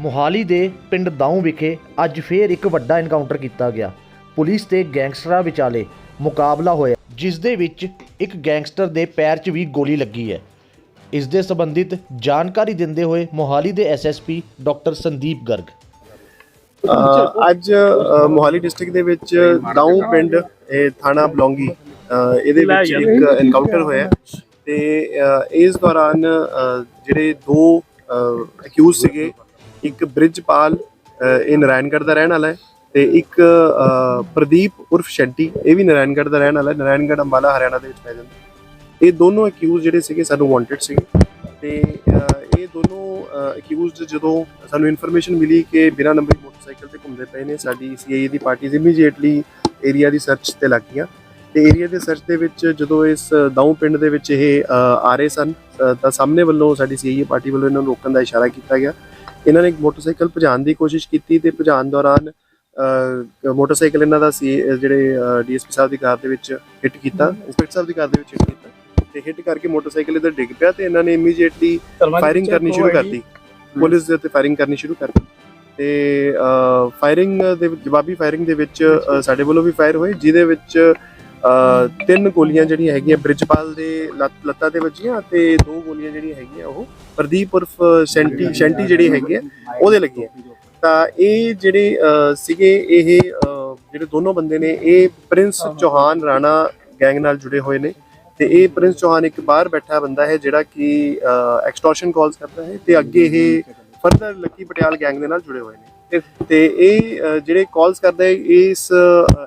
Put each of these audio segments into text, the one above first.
ਮੋਹਾਲੀ ਦੇ ਪਿੰਡ ਦਾਊ ਵਿਖੇ ਅੱਜ ਫੇਰ ਇੱਕ ਵੱਡਾ ਐਨਕਾਊਂਟਰ ਕੀਤਾ ਗਿਆ। ਪੁਲਿਸ ਤੇ ਗੈਂਗਸਟਰਾਂ ਵਿਚਾਲੇ ਮੁਕਾਬਲਾ ਹੋਇਆ ਜਿਸ ਦੇ ਵਿੱਚ ਇੱਕ ਗੈਂਗਸਟਰ ਦੇ ਪੈਰ 'ਚ ਵੀ ਗੋਲੀ ਲੱਗੀ ਹੈ। ਇਸ ਦੇ ਸੰਬੰਧਿਤ ਜਾਣਕਾਰੀ ਦਿੰਦੇ ਹੋਏ ਮੋਹਾਲੀ ਦੇ ਐਸਐਸਪੀ ਡਾਕਟਰ ਸੰਦੀਪ ਗਰਗ। ਅ, ਅੱਜ ਅ, ਮੋਹਾਲੀ ਡਿਸਟ੍ਰਿਕਟ ਦੇ ਵਿੱਚ ਦਾਊ ਪਿੰਡ ਇਹ ਥਾਣਾ ਬਲੌਂਗੀ ਅ, ਇਹਦੇ ਵਿੱਚ ਇੱਕ ਐਨਕਾਊਂਟਰ ਹੋਇਆ। ਤੇ ਅ, ਇਸ ਦੌਰਾਨ ਅ, ਜਿਹੜੇ ਦੋ ਅਕਿਊਜ਼ ਸੀਗੇ ਇੱਕ ਬ੍ਰਿਜਪਾਲ ਇਹ ਨਾਰਾਇਣਗੜ੍ਹ ਦਾ ਰਹਿਣ ਵਾਲਾ ਹੈ ਤੇ ਇੱਕ ਪ੍ਰਦੀਪ ਉਰਫ ਸ਼ੈਂਟੀ, ਇਹ ਵੀ ਨਾਰਾਇਣਗੜ੍ਹ ਦਾ ਰਹਿਣ ਵਾਲਾ ਹੈ, ਨਾਰਾਇਣਗੜ੍ਹ, ਅੰਬਾਲਾ, ਹਰਿਆਣਾ ਦੇ ਵਿੱਚ ਪੈ ਜਾਂਦਾ ਇਹ ਦੋਨੋਂ ਅਕਿਊਜ਼ ਜਿਹੜੇ ਸੀਗੇ ਸਾਨੂੰ ਵਾਂਟਡ ਸੀਗੇ ਤੇ ਇਹ ਦੋਨੋਂ ਅਕਿਊਜ਼ਡ ਜਦੋਂ ਸਾਨੂੰ ਇਨਫੋਰਮੇਸ਼ਨ ਮਿਲੀ ਕਿ ਬਿਨਾਂ ਨੰਬਰ ਮੋਟਰਸਾਈਕਲ ਤੇ ਘੁੰਮਦੇ ਪਏ ਨੇ, ਸਾਡੀ ਸੀਆਈਏ ਦੀ ਪਾਰਟੀਜ਼ ਇਮੀਡੀਏਟਲੀ ਏਰੀਆ ਦੀ ਸਰਚ ਤੇ ਲੱਗ ਗਈਆਂ। ਤੇ ਏਰੀਆ ਦੇ ਸਰਚ ਦੇ ਵਿੱਚ ਜਦੋਂ ਇਸ ਦਾਊ ਪਿੰਡ ਦੇ ਵਿੱਚ ਇਹ ਆ ਰਹੇ ਸਨ ਤਾਂ ਸਾਹਮਣੇ ਵੱਲੋਂ ਸਾਡੀ ਸੀਆਈਏ ਪਾਰਟੀ ਵੱਲੋਂ ਇਹਨਾਂ ਨੂੰ ਰੋਕਣ ਦਾ ਇਸ਼ਾਰਾ ਕੀਤਾ ਗਿਆ। ਇਹਨਾਂ ਨੇ ਇੱਕ ਮੋਟਰਸਾਈਕਲ ਭਜਾਉਣ ਦੀ ਕੋਸ਼ਿਸ਼ ਕੀਤੀ ਤੇ ਭਜਾਉਣ ਦੌਰਾਨ ਮੋਟਰਸਾਈਕਲ ਇਹਨਾਂ ਦਾ ਸੀ ਜਿਹੜੇ ਡੀਐਸਪੀ ਸਾਹਿਬ ਦੀ ਕਾਰ ਦੇ ਵਿੱਚ ਹਿੱਟ ਕੀਤਾ ਇੰਸਪੈਕਟਰ ਸਾਹਿਬ ਦੀ ਕਾਰ ਦੇ ਵਿੱਚ ਹਿੱਟ ਕੀਤਾ ਤੇ ਹਿੱਟ ਕਰਕੇ ਮੋਟਰਸਾਈਕਲ ਇਹਦਾ ਡਿੱਗ ਪਿਆ ਤੇ ਇਹਨਾਂ ਨੇ ਇਮੀਡੀਏਟਲੀ ਫਾਇਰਿੰਗ ਕਰਨੀ ਸ਼ੁਰੂ ਕਰਤੀ। ਪੁਲਿਸ ਦੇ ਉੱਤੇ ਫਾਇਰਿੰਗ ਕਰਨੀ ਸ਼ੁਰੂ ਕਰਤੀ ਤੇ ਫਾਇਰਿੰਗ ਦੇ ਜਵਾਬੀ ਫਾਇਰਿੰਗ ਦੇ ਵਿੱਚ ਸਾਡੇ ਵੱਲੋਂ ਵੀ ਫਾਇਰ ਹੋਏ ਜਿਹਦੇ ਵਿੱਚ ਤਿੰਨ ਗੋਲੀਆਂ ਜਿਹੜੀਆਂ ਹੈਗੀਆਂ ਬ੍ਰਿਜਪਾਲ ਦੇ ਲੱਤ- ਤੇ ਵੱਜੀਆਂ ਤੇ ਦੋ ਗੋਲੀਆਂ ਜਿਹੜੀਆਂ ਹੈਗੀਆਂ ਉਹ ਪ੍ਰਦੀਪ ਉਰਫ ਸੈਂਟੀ ਸ਼ੈਂਟੀ ਜਿਹੜੀ ਹੈਗੀ ਹੈ ਉਹਦੇ ਲੱਗੀਆਂ। ਤਾਂ ਇਹ ਜਿਹੜੇ ਸੀਗੇ ਇਹ ਜਿਹੜੇ ਦੋਨੋਂ ਬੰਦੇ ਨੇ ਇਹ ਪ੍ਰਿੰਸ ਚੌਹਾਨ ਰਾਣਾ ਗੈਂਗ ਨਾਲ ਜੁੜੇ ਹੋਏ ਨੇ ਤੇ ਇਹ ਪ੍ਰਿੰਸ ਚੌਹਾਨ ਇੱਕ ਬਾਹਰ ਬੈਠਾ ਬੰਦਾ ਹੈ ਜਿਹੜਾ ਕਿ ਐਕਸਟੋਰਸ਼ਨ ਕਾਲਸ ਕਰਦਾ ਹੈ ਤੇ ਅੱਗੇ ਇਹ ਫਰਦਰ ਲੱਕੀ ਪਟਿਆਲ ਗੈਂਗ ਦੇ ਨਾਲ ਜੁੜੇ ਹੋਏ ਨੇ। ਤੇ- ਇਹ ਜਿਹੜੇ ਕਾਲਸ ਕਰਦਾ ਇਸ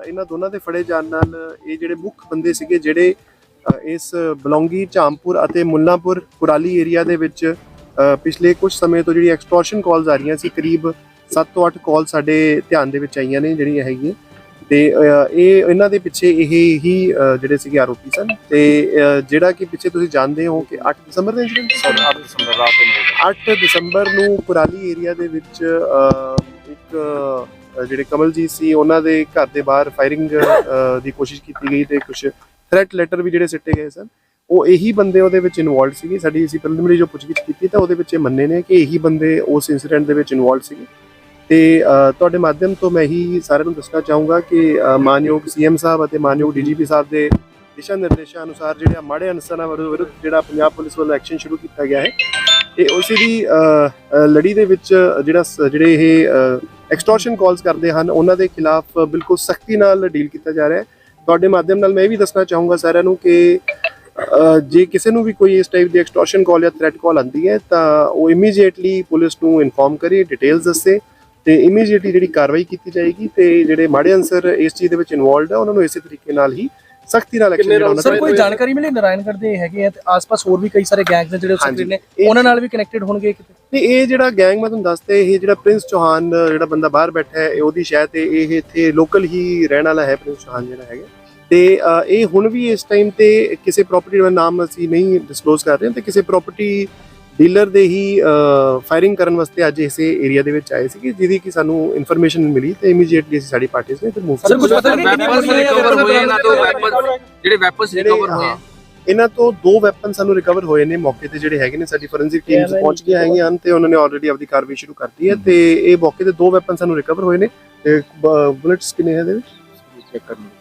ਇਹਨਾਂ ਦੋਨਾਂ ਦੇ ਫੜੇ ਜਾਣ ਨਾਲ ਇਹ ਜਿਹੜੇ ਮੁੱਖ ਬੰਦੇ ਸੀਗੇ ਜਿਹੜੇ ਇਸ ਬਲੌਂਗੀ ਝਾਮਪੁਰ ਅਤੇ ਮੁੱਲਾਂਪੁਰ ਕੁਰਾਲੀ ਏਰੀਆ ਦੇ ਵਿੱਚ ਪਿਛਲੇ ਕੁਝ ਸਮੇਂ ਤੋਂ ਜਿਹੜੀ ਐਕਸਟੋਰਸ਼ਨ ਕਾਲਸ ਆ ਰਹੀਆਂ ਸੀ ਕਰੀਬ 7 ਤੋਂ 8 ਕਾਲ ਸਾਡੇ ਧਿਆਨ ਦੇ ਵਿੱਚ ਆਈਆਂ ਨੇ ਜਿਹੜੀਆਂ ਹੈਗੀਆਂ। ਤੇ ਇਹ ਇਹਨਾਂ ਦੇ ਪਿੱਛੇ ਇਹ ਹੀ ਜਿਹੜੇ ਸੀਗੇ ਆਰੋਪੀ ਸਨ। ਤੇ ਜਿਹੜਾ ਕਿ ਪਿੱਛੇ ਤੁਸੀਂ ਜਾਣਦੇ ਹੋ ਕਿ 8 ਦਸੰਬਰ ਦਾ ਇੰਸੀਡੈਂਟ 8 ਦਸੰਬਰ ਨੂੰ। ਕੁਰਾਲੀ ਏਰੀਆ ਦੇ ਵਿੱਚ ਇੱਕ ਜਿਹੜੇ ਕਮਲਜੀਤ ਸੀ ਉਹਨਾਂ ਦੇ ਘਰ ਦੇ ਬਾਹਰ ਫਾਇਰਿੰਗ ਦੀ ਕੋਸ਼ਿਸ਼ ਕੀਤੀ ਗਈ ਤੇ ਕੁਝ ਥ੍ਰੈਟ ਲੈਟਰ ਵੀ ਜਿਹੜੇ ਸਿੱਟੇ ਗਏ ਸਨ। ਉਹ ਇਹੀ ਬੰਦੇ ਉਹਦੇ ਵਿੱਚ ਇਨਵੋਲਡ ਸੀਗੇ। ਸਾਡੀ ਅਸੀਂ ਪ੍ਰੀਲਿਮਿਨਰੀ ਜੋ ਪੁੱਛਗਿੱਛ ਕੀਤੀ ਤਾਂ ਉਹਦੇ ਵਿੱਚ ਇਹ ਮੰਨੇ ਨੇ ਕਿ ਇਹੀ ਬੰਦੇ ਉਸ ਇਨਸੀਡੈਂਟ ਦੇ ਵਿੱਚ ਇਨਵੋਲਡ ਸੀਗੇ। ਤੇ ਤੁਹਾਡੇ ਮਾਧਿਅਮ ਤੋਂ ਮੈਂ ਹੀ ਸਾਰਿਆਂ ਨੂੰ ਦੱਸਣਾ ਚਾਹੂੰਗਾ ਕਿ ਅ, ਮਾਨਯੋਗ ਸੀਐਮ ਸਾਹਿਬ ਅਤੇ ਮਾਨਯੋਗ ਡੀਜੀਪੀ ਸਾਹਿਬ ਦੇ ਦਿਸ਼ਾ ਨਿਰਦੇਸ਼ਾਂ ਅਨੁਸਾਰ ਜਿਹੜੇ ਮਾੜੇ ਅਨਸਰਾਂ ਵਿਰੁੱਧ ਜਿਹੜਾ ਪੰਜਾਬ ਪੁਲਿਸ ਵੱਲੋਂ ਐਕਸ਼ਨ ਸ਼ੁਰੂ ਕੀਤਾ ਗਿਆ ਹੈ ਇਹ ਉਸੇ ਦੀ ਲੜੀ ਦੇ ਵਿੱਚ ਜਿਹੜਾ ਸ- ਜਿਹੜੇ ਇਹ ਐਕਸਟੋਰਸ਼ਨ ਕਾਲਸ ਕਰਦੇ ਹਨ, ਉਹਨਾਂ ਦੇ ਖਿਲਾਫ ਬਿਲਕੁਲ ਸਖਤੀ ਨਾਲ ਡੀਲ ਕੀਤਾ ਜਾ ਰਿਹਾ ਹੈ। ਤੁਹਾਡੇ ਮਾਧਿਅਮ ਨਾਲ ਮੈਂ ਇਹ ਵੀ ਦੱਸਣਾ ਚਾਹੂੰਗਾ ਸਾਰਿਆਂ ਨੂੰ ਕਿ ਜੇ ਕਿਸੇ ਨੂੰ ਵੀ ਕੋਈ ਇਸ ਟਾਈਪ ਦੀ ਐਕਸਟੋਰਸ਼ਨ ਕਾਲ ਜਾਂ ਥ੍ਰੈਟ ਕਾਲ ਆਉਂਦੀ ਹੈ, ਤਾਂ ਉਹ ਇਮੀਡੀਏਟਲੀ ਪੁਲਿਸ ਨੂੰ ਇਨਫੋਰਮ ਕਰੇ ਡਿਟੇਲਸ ਦੱਸੇ ਤੇ ਇਮੀਡੀਏਟਲੀ ਜਿਹੜੀ ਕਾਰਵਾਈ ਕੀਤੀ ਜਾਏਗੀ ਤੇ ਜਿਹੜੇ ਮਾੜੇ ਅਨਸਰ ਇਸ ਚੀਜ਼ ਦੇ ਵਿੱਚ ਇਨਵੋਲਡ ਹੈ ਉਹਨਾਂ ਨੂੰ ਇਸੇ ਤਰੀਕੇ ਨਾਲ ਹੀ ਸਖਤੀ ਨਾਲ ਐਕਸ਼ਨ ਉਹਨਾਂ ਸਰ ਕੋਈ ਜਾਣਕਾਰੀ ਮਿਲੀ? ਨਾਰਾਇਣਗੜ੍ਹ ਦੇ ਹੈਗੇ ਆ ਤੇ ਆਸ-ਪਾਸ ਹੋਰ ਵੀ ਕਈ ਸਾਰੇ ਗੈਂਗਸ ਨੇ ਜਿਹੜੇ। ਉੱਥੇ ਨੇ। ਉਹਨਾਂ ਨਾਲ ਵੀ ਕਨੈਕਟਡ ਹੋਣਗੇ ਕਿਤੇ? ਤੇ ਇਹ ਜਿਹੜਾ ਗੈਂਗ ਮੈਂ ਤੁਹਾਨੂੰ ਦੱਸਦਾ ਇਹ ਜਿਹੜਾ ਪ੍ਰਿੰਸ ਚੌਹਾਨ ਜਿਹੜਾ ਬੰਦਾ ਬਾਹਰ ਬੈਠਾ ਹੈ ਇਹ ਉਹਦੀ ਸ਼ਾਇਦ ਤੇ ਇਹ ਇੱਥੇ ਲੋਕਲ ਹੀ ਰਹਿਣ ਵਾਲਾ ਹੈ ਪ੍ਰਿੰਸ ਚੌਹਾਨ ਜਿਹੜਾ ਹੈਗਾ। ਤੇ ਇਹ ਹੁਣ ਵੀ ਇਸ ਟਾਈਮ ਤੇ ਕਿਸੇ ਪ੍ਰਾਪਰਟੀ ਦਾ ਨਾਮ ਅਸੀਂ ਨਹੀਂ ਡਿਸਕਲੋਜ਼ ਕਰ ਰਹੇ ਹਾਂ ਤੇ ਕਿਸੇ ਪ੍ਰਾਪਰਟੀ ਡੀਲਰ ਦੇ ਹੀ ਫਾਇਰਿੰਗ ਕਰਨ ਵਾਸਤੇ ਅੱਜ ਇਸੇ ਏਰੀਆ ਦੇ ਵਿੱਚ ਆਏ ਸੀਗੇ ਜਿਹਦੀ ਕਿ ਸਾਨੂੰ ਇਨਫੋਰਮੇਸ਼ਨ ਮਿਲੀ ਤੇ ਇਮੀਡੀਏਟਲੀ ਅਸੀਂ ਸਾਡੀ ਪਾਰਟੀਆਂ ਨੇ ਤੇ ਮੂਵ ਸਰ, ਕੁਝ ਪਤਾ ਵੈਪਨਸ ਰਿਕਵਰ ਹੋਏ ਇਹਨਾਂ ਤੋਂ ਵੈਪਨ ਜਿਹੜੇ ਵੈਪਨਸ ਰਿਕਵਰ ਹੋਏ। ਹਾਂ, ਇਹਨਾਂ ਤੋਂ ਦੋ ਵੈਪਨ ਸਾਨੂੰ ਰਿਕਵਰ ਹੋਏ ਨੇ ਮੌਕੇ ਤੇ ਜਿਹੜੇ ਹੈਗੇ ਨੇ ਸਾਡੀ ਫੋਰੈਂਸਿਕ ਟੀਮਸ ਪਹੁੰਚ ਗਈਆਂ ਹੈਗੀਆਂ ਹਨ ਤੇ ਉਹਨਾਂ ਨੇ ਆਲਰੇਡੀ ਆਪਦੀ ਕਾਰਵਾਈ ਸ਼ੁਰੂ ਕਰਤੀ ਹੈ ਤੇ ਇਹ ਮੌਕੇ ਤੇ ਦੋ ਵੈਪਨ ਸਾਨੂੰ ਰਿਕਵਰ ਹੋਏ ਨੇ ਤੇ ਬੁਲੇਟਸ ਕਿੰਨੇ ਹੈ ਇਹਦੇ ਵਿੱਚ?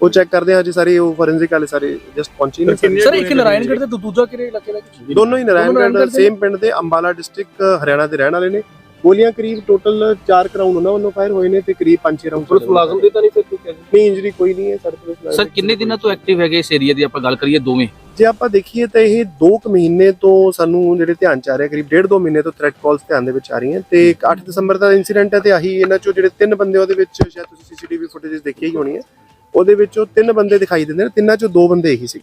ਉਹ ਚੈੱਕ ਕਰਦੇ ਆ ਜੀ ਸਾਰੇ ਉਹ ਫੋਰੈਂਸਿਕ ਵਾਲੇ ਸਾਰੇ ਜਸਟ ਪਹੁੰਚੇ ਨੇ ਸਾਰੇ। ਸਰ ਇੱਕ ਨਾਰਾਇਣਗੜ੍ਹ ਤੇ ਦੂ- ਦੂਜਾ ਕਿਹੜੇ ਇਲਾਕੇ ਦਾ ਕੁਛ? ਦੋਨੋਂ ਹੀ ਨਾਰਾਇਣਗੜ੍ਹ ਨਾਰਾਇਣਗੜ੍ਹ ਦੇ? ਸੇਮ ਪਿੰਡ ਦੇ ਅੰਬਾਲਾ ਡਿਸਟ੍ਰਿਕਟ ਹਰਿਆਣਾ ਦੇ ਰਹਿਣ ਵਾਲੇ ਨੇ। ਗੋਲੀਆਂ ਕਰੀਬ ਟੋਟਲ 4 ਰਾਉਂਡ ਉਹਨਾਂ ਵੱਲੋਂ ਫਾਇਰ ਹੋਏ ਨੇ ਤੇ ਕਰੀਬ 5-6 ਰਾਉਂਡ ਪੁਲਿਸ ਮੁਲਾਜ਼ਮ ਦੇ ਤਾਂ ਨਹੀਂ ਫਿਰ ਕੋਈ ਕਹਿੰਦੇ ਨਹੀਂ ਇੰਜਰੀ ਕੋਈ ਨਹੀਂ ਹੈ ਸਾਡੇ ਕੋਲ ਸਰ ਕਿੰਨੇ ਦਿਨਾਂ ਤੋਂ ਐਕਟਿਵ ਹੈਗੇ ਇਸ ਏਰੀਆ ਦੀ? ਆਪਾਂ ਗੱਲ ਕਰੀਏ ਦੋਵੇਂ। ਜੇ ਆਪਾਂ ਦੇਖੀਏ ਤਾਂ ਇਹ 2 ਕੁ ਮਹੀਨੇ ਤੋਂ ਸਾਨੂੰ ਜਿਹੜੇ ਧਿਆਨ ਚ ਆ ਰਿਹਾ ਕਰੀਬ 1.5 2 ਮਹੀਨੇ ਤੋਂ ਥ੍ਰੈਟ ਕਾਲਸ ਧਿਆਨ ਦੇ ਵਿੱਚ ਆ ਰਹੀਆਂ। ਤੇ 8 ਦਸੰਬਰ ਦਾ ਇਨਸੀਡੈਂਟ ਹੈ ਤੇ ਆਹੀ ਇਹਨਾਂ ਚੋਂ ਜਿਹੜੇ ਤਿੰਨ ਬੰਦੇ ਉਹਦੇ ਵਿੱਚ ਸ਼ਾਇਦ ਤੁਸੀਂ ਸੀਸੀਟੀਵੀ ਫੁਟੇजेस ਦੇਖੀ ਹੀ ਹੋਣੀ ਹੈ। ਉਹਦੇ ਵਿੱਚੋਂ ਤਿੰਨ ਬੰਦੇ ਦਿਖਾਈ ਦਿੰਦੇ ਨੇ ਤਿੰਨਾਂ ਚੋਂ ਦੋ ਬੰਦੇ ਇਹੀ ਸੀ।